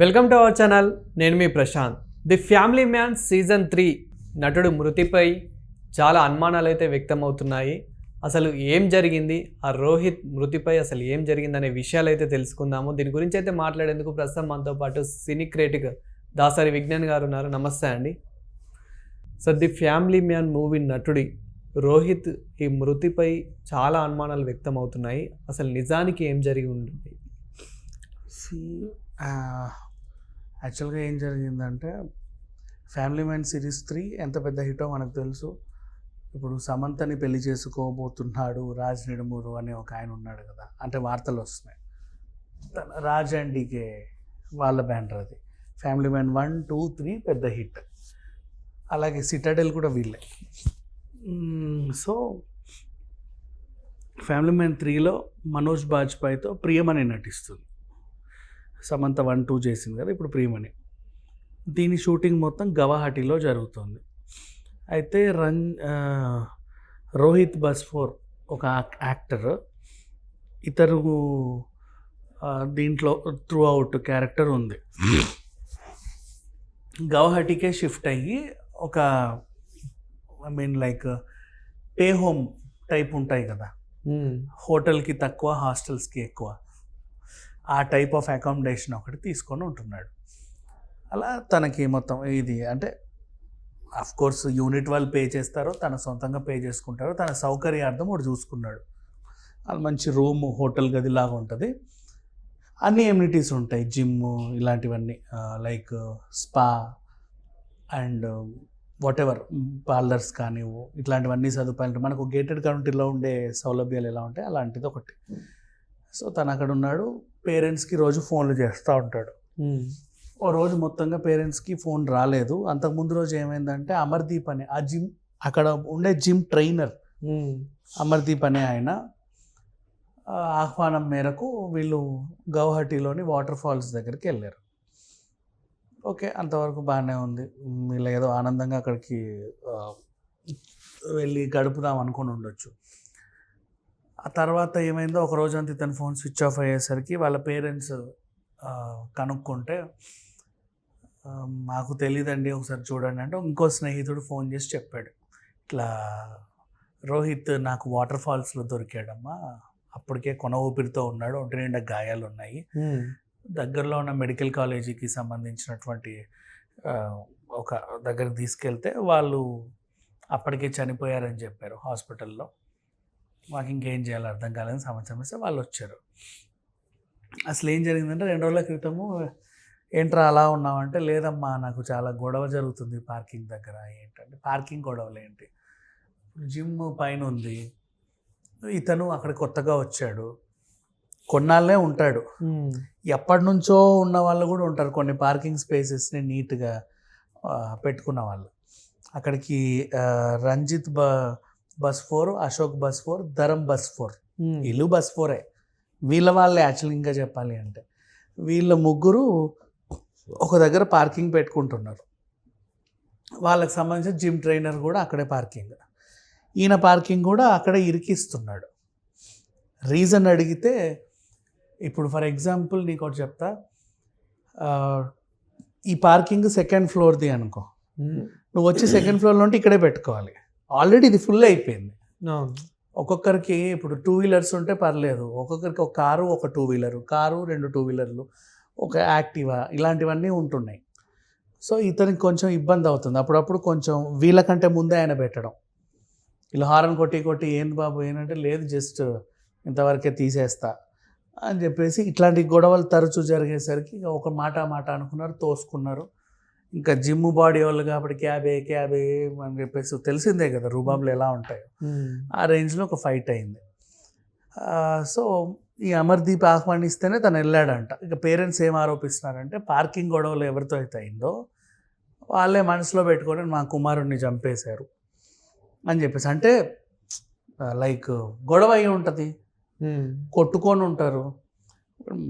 Welcome to our channel. నేను మీ Prashanth. The family man season three నటుడు మృతిపై చాలా అనుమానాలు అయితే వ్యక్తమవుతున్నాయి. అసలు ఏం జరిగింది? ఆ రోహిత్ మృతిపై అసలు ఏం జరిగింది అనే విషయాలు అయితే తెలుసుకుందాము. దీని గురించి అయితే మాట్లాడేందుకు ప్రస్తుతం మనతో పాటు సినీ క్రియేటిక్ దాసరి విజ్ఞాన్ గారు ఉన్నారు. నమస్తే అండి. So the family man movie నటుడి Rohit ఈ మృతిపై చాలా అనుమానాలు వ్యక్తమవుతున్నాయి. అసలు నిజానికి ఏం జరిగి ఉంటుంది? యాక్చువల్గా ఏం జరిగిందంటే ఫ్యామిలీ మ్యాన్ సిరీస్ త్రీ ఎంత పెద్ద హిటో మనకు తెలుసు. ఇప్పుడు సమంతని పెళ్ళి చేసుకోబోతున్నాడు రాజ్ నిడుమూరు అనే ఒక ఆయన ఉన్నాడు కదా అంటే వార్తలు వస్తున్నాయి. తన రాజ్ అండ్ డీకే వాళ్ళ బ్యానర్ అది. Family man one two three పెద్ద హిట్. అలాగే సిటాడెల్ కూడా వీళ్ళే. సో ఫ్యామిలీ మ్యాన్ త్రీలో మనోజ్ బాజ్పాయ్తో ప్రియమని నటిస్తుంది. సమంత వన్ టూ చేసింది కదా ఇప్పుడు ప్రియమణి దీని షూటింగ్ మొత్తం గవాహటిలో జరుగుతుంది. అయితే రం ఆ, రోహిత్ బస్ఫోర్ ఒక యాక్- యాక్టర్. ఇతరు దీంట్లో త్రూ అవుట్ క్యారెక్టర్ ఉంది. గౌహటికే షిఫ్ట్ అయ్యి ఒక I mean like pay home type ఉంటాయి కదా. మ్మ్. హోటల్కి తక్కువ హాస్టల్స్కి ఎక్కువ. ఆ టైప్ ఆఫ్ అకామిడేషన్ ఒకటి తీసుకొని ఉంటున్నాడు. అలా తనకి మొత్తం ఇది అంటే అఫ్ కోర్స్ యూనిట్ వాళ్ళు పే చేస్తారో తన సొంతంగా పే చేసుకుంటారో తన సౌకర్యార్థం ఒకటి చూసుకున్నాడు. అది మంచి రూమ్ హోటల్ గది లాగా ఉంటుంది. అన్ని ఎమ్యూనిటీస్ ఉంటాయి జిమ్ ఇలాంటివన్నీ like spa and whatever parlours కానీ ఇట్లాంటివన్నీ సదుపాయాలు. ఉంటాయి. మనకు గేటెడ్ కమ్యూనిటీలో ఉండే సౌలభ్యాలు ఎలా ఉంటాయి అలాంటిది ఒకటి. సో తను అక్కడ ఉన్నాడు పేరెంట్స్కి రోజు ఫోన్లు చేస్తూ ఉంటాడు. ఓ రోజు మొత్తంగా పేరెంట్స్కి ఫోన్ రాలేదు. అంతకుముందు రోజు ఏమైందంటే అమర్దీప్ అని ఆ జిమ్ అక్కడ ఉండే జిమ్ ట్రైనర్. అమర్దీప్ అనే ఆయన ఆహ్వానం మేరకు వీళ్ళు గౌహటిలోని వాటర్ ఫాల్స్ దగ్గరికి వెళ్ళారు. ఓకే అంతవరకు బాగానే ఉంది. వీళ్ళు ఏదో ఆనందంగా అక్కడికి వెళ్ళి గడుపుదాం అనుకుని ఉండొచ్చు. ఆ తర్వాత ఏమైందో ఒక రోజు అంతా ఇతను ఫోన్ స్విచ్ ఆఫ్ అయ్యేసరికి వాళ్ళ పేరెంట్స్ కనుక్కుంటే మాకు తెలియదండి ఒకసారి చూడండి అంటే ఇంకో స్నేహితుడు ఫోన్ చేసి చెప్పాడు. ఇట్లా రోహిత్ నాకు వాటర్ ఫాల్స్లో దొరికాడమ్మా. అప్పటికే కొన ఊపిరితో ఉన్నాడు ఒంటి నిండా గాయాలు ఉన్నాయి. దగ్గరలో ఉన్న మెడికల్ కాలేజీకి సంబంధించినటువంటి ఒక దగ్గరికి తీసుకెళ్తే వాళ్ళు అప్పటికే చనిపోయారని చెప్పారు హాస్పిటల్లో. మాకు ఇంకేం చేయాలో అర్థం కాలేదని సంవత్సరం ఇస్తే వాళ్ళు వచ్చారు. అసలు ఏం జరిగిందంటే రెండు రోజుల క్రితము ఏంట్రా అలా ఉన్నావంటే లేదమ్మా నాకు చాలా గొడవ జరుగుతుంది పార్కింగ్ దగ్గర ఏంటంటే పార్కింగ్ గొడవలు ఏంటి? జిమ్ పైన ఉంది. ఇతను అక్కడ కొత్తగా వచ్చాడు. కొన్నాళ్ళే ఉంటాడు. ఎప్పటి నుంచో ఉన్న వాళ్ళు కూడా ఉంటారు కొన్ని పార్కింగ్ స్పేసెస్ని నీట్గా పెట్టుకున్న వాళ్ళు. అక్కడికి రంజిత్ బ bus four Ashok bus four Dharam bus four. వీళ్ళు బస్ ఫోరే. వీళ్ళ వాళ్ళే యాక్చువల్లీ ఇంకా చెప్పాలి అంటే. వీళ్ళ ముగ్గురు ఒక దగ్గర పార్కింగ్ పెట్టుకుంటున్నారు. వాళ్ళకి సంబంధించిన జిమ్ ట్రైనర్ కూడా అక్కడే పార్కింగ్. ఈయన పార్కింగ్ కూడా అక్కడే ఇరికిస్తున్నాడు. రీజన్ అడిగితే ఇప్పుడు ఫర్ ఎగ్జాంపుల్ నీకు ఒకటి చెప్తా. ఈ పార్కింగ్ సెకండ్ ఫ్లోర్ది అనుకో. మ్మ్. నువ్వు వచ్చి సెకండ్ ఫ్లోర్లో ఉంటే ఇక్కడే పెట్టుకోవాలి. ఆల్రెడీ ఇది ఫుల్ అయిపోయింది. ఒక్కొక్కరికి ఇప్పుడు టూ వీలర్స్ ఉంటే పర్లేదు. ఒక్కొక్కరికి ఒక కారు ఒక టూ వీలరు. కారు రెండు టూ వీలర్లు ఒక యాక్టివా ఇలాంటివన్నీ ఉంటున్నాయి. సో ఇతనికి కొంచెం ఇబ్బంది అవుతుంది. అప్పుడప్పుడు కొంచెం వీళ్ళకంటే ముందే ఆయన పెట్టడం. ఇలా హారన్ కొట్టి కొట్టి ఏంది బాబు ఏంటంటే లేదు జస్ట్ ఇంతవరకే తీసేస్తా అని చెప్పేసి ఇట్లాంటి గొడవలు తరచూ జరిగేసరికి ఒక మాట మాట అనుకున్నారు తోసుకున్నారు. ఇంకా జిమ్ బాడీ వాళ్ళు కాబట్టి క్యాబే క్యాబే అని చెప్పేసి తెలిసిందే కదా రూబాబులు ఎలా ఉంటాయో. ఆ రేంజ్లో ఒక ఫైట్ అయింది. సో ఈ అమర్దీప్ ఆహ్వానిస్తేనే తను వెళ్ళాడంట. ఇక పేరెంట్స్ ఏం ఆరోపిస్తున్నారంటే పార్కింగ్ గొడవలు ఎవరితో అయితే అయిందో వాళ్ళే మనసులో పెట్టుకొని మా కుమారుడిని చంపేశారు అని చెప్పేసి. అంటే లైక్ గొడవ అయి ఉంటుంది. కొట్టుకొని ఉంటారు.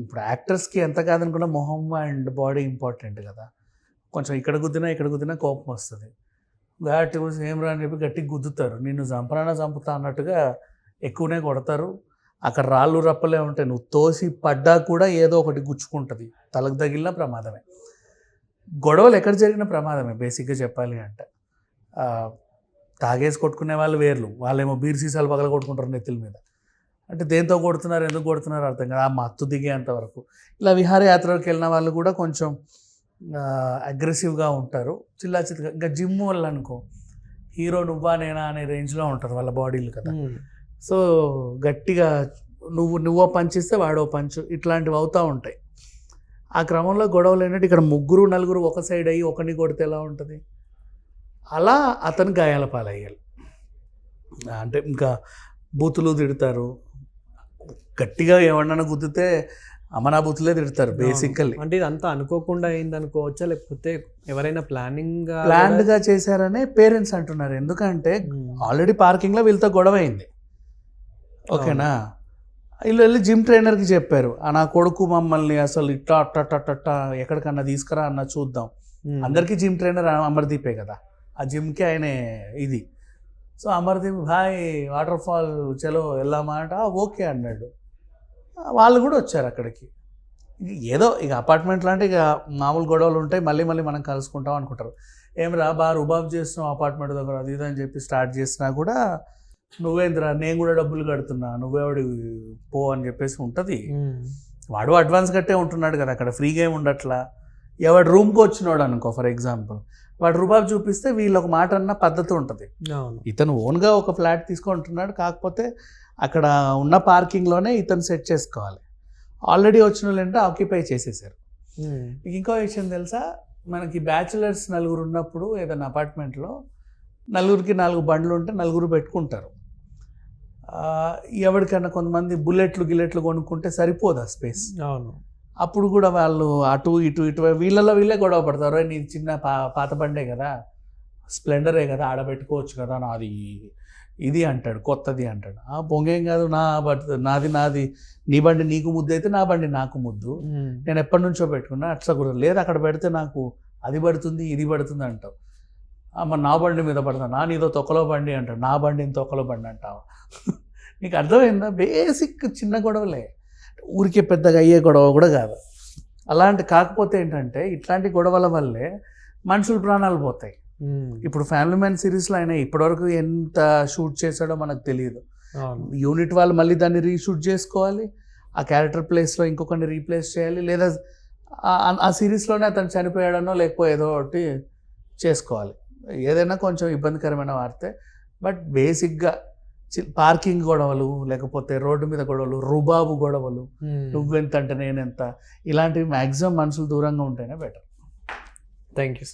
ఇప్పుడు యాక్టర్స్కి ఎంత కాదనుకున్నా మొహం అండ్ బాడీ ఇంపార్టెంట్ కదా. కొంచెం ఇక్కడ గుద్దినా ఇక్కడ గుద్దినా కోపం వస్తుంది. గట్టి ఏం రా అని చెప్పి గట్టిగా గుద్దుతారు. నిన్ను చంపనా చంపుతా అన్నట్టుగా ఎక్కువనే కొడతారు. అక్కడ రాళ్ళు రప్పలే ఉంటాయి. నువ్వు తోసి పడ్డా కూడా ఏదో ఒకటి గుచ్చుకుంటుంది. తలకు తగిలిన ప్రమాదమే. గొడవలు ఎక్కడ జరిగిన ప్రమాదమే బేసిక్గా చెప్పాలి అంటే. తాగేసి కొట్టుకునే వాళ్ళు వేర్లు. వాళ్ళేమో బీర్ సీసాలు పగల కొట్టుకుంటారు నెత్తుల మీద. అంటే దేంతో కొడుతున్నారు ఎందుకు కొడుతున్నారు అర్థం కదా. ఆ మత్తు దిగేంత వరకు. ఇలా విహారయాత్రలకు వెళ్ళిన వాళ్ళు కూడా కొంచెం అగ్రెసివ్గా ఉంటారు. చిల్లా చిత్త ఇంకా జిమ్ వాళ్ళు అనుకో హీరో నువ్వా నేనా అనే రేంజ్లో ఉంటారు వాళ్ళ బాడీలు కదా. ఉమ్. సో గట్టిగా నువ్వు నువ్వో పంచ్ ఇస్తే వాడో పంచు ఇట్లాంటివి అవుతూ ఉంటాయి. ఆ క్రమంలో గొడవలు ఏంటంటే ఇక్కడ ముగ్గురు నలుగురు ఒక సైడ్ అయ్యి ఒకరిని కొడితే ఎలా ఉంటుంది? అలా అతను గాయాల పాలయ్యాలి అంటే ఇంకా బూతులు తిడతారు. గట్టిగా ఏమన్నా గుద్దితే అమనా బూతులే తిడతారు బేసికల్లీ అంటే ఇదంతా అనుకోకుండా అయింది అనుకోవచ్చా లేకపోతే ఎవరైనా ప్లానింగ్ ప్లాన్డ్గా చేశారనే పేరెంట్స్ అంటున్నారు. ఎందుకంటే ఆల్రెడీ పార్కింగ్లో వీళ్ళతో గొడవ అయింది ఓకేనా? వీళ్ళు వెళ్ళి జిమ్ ట్రైనర్కి చెప్పారు. ఆ నా కొడుకు మమ్మల్ని అసలు ఇట్లా అట్ట అట్ట ఎక్కడికన్నా తీసుకురా అన్న చూద్దాం. అందరికీ జిమ్ ట్రైనర్ అమర్దీపే కదా. ఆ జిమ్కి ఆయన ఇది. So Amardeep bhai waterfall చలో వెళ్ళామా అంటే "ఆ, ఓకే అన్నాడు. వాళ్ళు కూడా వచ్చారు అక్కడికి. ఏదో ఇక అపార్ట్మెంట్ లాంటి ఇక మామూలు గొడవలు ఉంటాయి మళ్ళీ మళ్ళీ మనం కలుసుకుంటాం అనుకుంటారు. ఏమిరా బాగా రుబాబ్ చేస్తున్నావు అపార్ట్మెంట్ దగ్గర అది ఇది అని చెప్పి స్టార్ట్ చేసినా కూడా నువ్వేంద్రా నేను కూడా డబ్బులు కడుతున్నా నువ్వేవాడి పో అని చెప్పేసి ఉంటుంది. వాడు అడ్వాన్స్ కట్టే ఉంటున్నాడు కదా అక్కడ ఫ్రీగా ఏమి ఉండట్లా. ఎవడు రూమ్కి వచ్చినాడు అనుకో ఫర్ ఎగ్జాంపుల్. వాడు రుబాబ్ చూపిస్తే వీళ్ళు ఒక మాట అన్న పద్ధతి ఉంటుంది. అవును. ఇతను ఓన్గా ఒక ఫ్లాట్ తీసుకుంటున్నాడు కాకపోతే అక్కడ ఉన్న పార్కింగ్లోనే ఇతను సెట్ చేసుకోవాలి. ఆల్రెడీ వచ్చిన వాళ్ళు ఆక్యుపై చేసేసారు. ఇంకో విషయం తెలుసా? మనకి బ్యాచులర్స్ నలుగురు ఉన్నప్పుడు ఏదైనా అపార్ట్మెంట్లో నలుగురికి నాలుగు బండ్లు ఉంటే నలుగురు పెట్టుకుంటారు. ఎవరికైనా కొంతమంది బుల్లెట్లు గిల్లెట్లు కొనుక్కుంటే సరిపోదు ఆ స్పేస్. అవును. అప్పుడు కూడా వాళ్ళు అటు ఇటు ఇటు వీళ్ళలో వీళ్ళే గొడవ పడతారు. నీ చిన్న పా పాత బండే కదా స్ప్లెండరే కదా ఆడ పెట్టుకోవచ్చు కదా నాది ఇది అంటాడు కొత్తది అంటాడు. ఆ పొంగేం కాదు నా బట్ నాది నాది నీ బండి నీకు ముద్దు అయితే నా బండి నాకు ముద్దు. నేను ఎప్పటి నుంచో పెట్టుకున్నా అట్లా కూడా లేదు అక్కడ పెడితే నాకు అది పడుతుంది ఇది పడుతుంది అంటావు. "ఆ, మరి నా బండి మీద పడతా నా నీదో తొక్కలో బండి అంటాడు. నా బండిని తొక్కలో బండి అంటావు? నీకు అర్థమైందా? బేసిక్ చిన్న గొడవలే. ఊరికే పెద్దగా అయ్యే గొడవ కూడా కాదు. అలాంటి కాకపోతే ఏంటంటే ఇట్లాంటి గొడవల వల్లే మనుషుల ప్రాణాలు పోతాయి. ఇప్పుడు ఫ్యామిలీ మ్యాన్ సిరీస్లో ఆయన ఇప్పటివరకు ఎంత షూట్ చేశాడో మనకు తెలియదు. యూనిట్ వాళ్ళు మళ్ళీ దాన్ని రీషూట్ చేసుకోవాలి ఆ క్యారెక్టర్ ప్లేస్లో ఇంకొకరిని రీప్లేస్ చేయాలి లేదా ఆ- ఆ సిరీస్లోనే అతను చనిపోయాడనో లేకపోతే ఏదో ఒకటి చేసుకోవాలి. ఏదైనా కొంచెం ఇబ్బందికరమైన వార్తే బట్ బేసిక్గా పార్కింగ్ గొడవలు లేకపోతే రోడ్డు మీద గొడవలు రుబాబు గొడవలు. నువ్వెంత అంటే నేనెంత ఇలాంటివి మ్యాక్సిమం మనుషులు దూరంగా ఉంటేనే బెటర్ థ్యాంక్ యూ